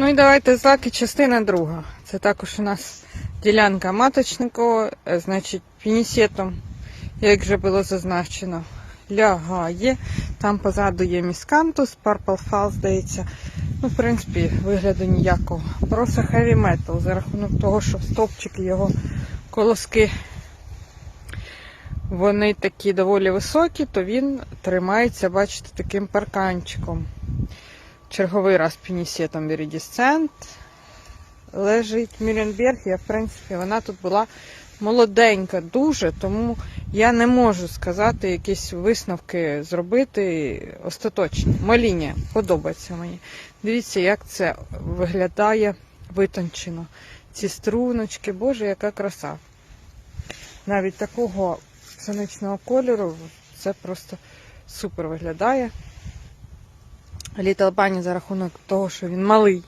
Ну і давайте злаки, частина друга. Це також у нас ділянка маточникова, е, значить, пінісетом, як вже було зазначено, лягає. Там позаду є міскантус, Purple Fall, здається. Ну, в принципі, вигляду ніякого. Просто heavy metal за рахунок того, що стовпчики його колоски вони такі доволі високі, то він тримається, бачите, таким парканчиком. Черговий раз пінісетом Вірідісцент. Лежить Мюренберг, я, в принципі, вона тут була молоденька дуже, тому я не можу сказати якісь висновки зробити остаточні. Маління подобається мені. Дивіться, як це виглядає витончено. Ці струночки, боже, яка краса. Навіть такого сонячного кольору це просто супер виглядає. Літл Бані за рахунок того, що він малий,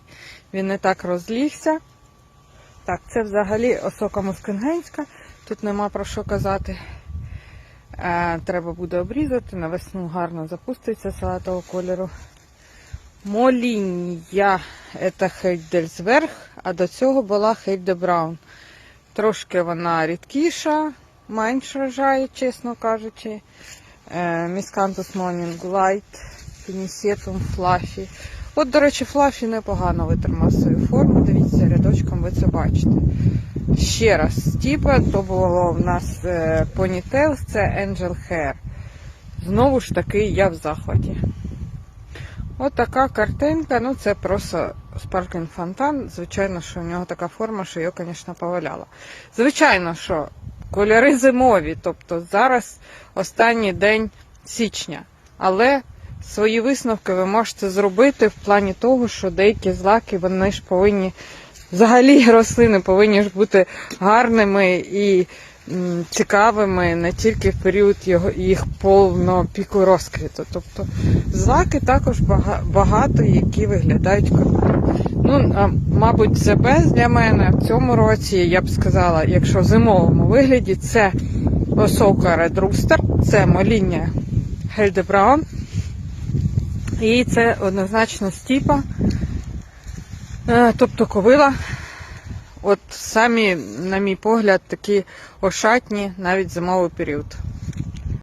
він не так розлігся. Так, це взагалі осока мускенгенська, тут нема про що казати. Е, треба буде обрізати, на весну гарно запуститься салатового кольору. Молінія це Хейдельсверг, а до цього була Хейде Браун. Трошки вона рідкіша, менш вражає, чесно кажучи. Е, Міскантус Morning Light, Пінісетум, Флафі. От, до речі, Флафі непогано витримав свою форму. Дивіться, рядочком ви це бачите. Ще раз, стіпа, то було в нас Ponytails, це Angel Hair. Знову ж таки, я в захваті. От така картинка, ну це просто Sparkling фонтан. Звичайно, що в нього така форма, що його, звісно, поваляла. Звичайно, що кольори зимові, тобто зараз останній день січня. Але свої висновки ви можете зробити в плані того, що деякі злаки вони ж повинні, взагалі рослини повинні ж бути гарними і цікавими не тільки в період його, їх повного піку розквіту. Тобто злаки також бага- багато, які виглядають круто. Ну, а, мабуть, це без для мене в цьому році, я б сказала, якщо в зимовому вигляді, це осока Red Rooster, це моління Гельдебраун. І це однозначно стіпа, е, тобто ковила. От самі, на мій погляд, такі ошатні навіть зимовий період.